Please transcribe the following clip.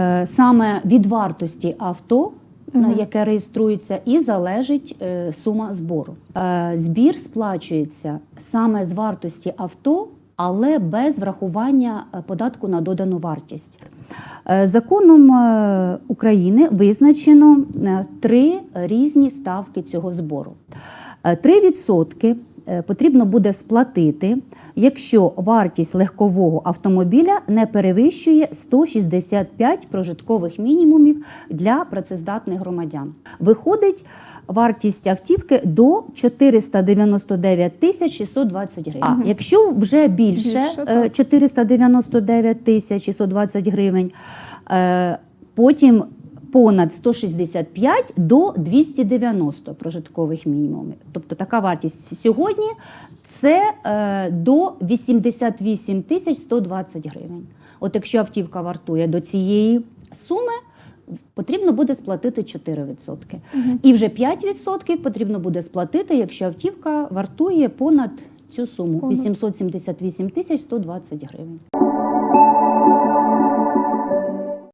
Е, Саме від вартості авто, на яке реєструється, і залежить е, сума збору. Е, Збір сплачується саме з вартості авто, але без врахування податку на додану вартість. Законом України визначено три різні ставки цього збору. Е, 3% е, потрібно буде сплатити, якщо вартість легкового автомобіля не перевищує 165 прожиткових мінімумів для працездатних громадян. Виходить вартість автівки до 499 тисяч 620 гривень. Якщо вже більше, Більше, е, 499 тисяч 620 гривень, е, потім понад 165 до 290 прожиткових мінімумів. Тобто така вартість сьогодні це е, до 88 тисяч 120 гривень. От якщо автівка вартує до цієї суми, потрібно буде сплатити 4%. І вже 5% потрібно буде сплатити, якщо автівка вартує понад цю суму 878 тисяч 120 гривень.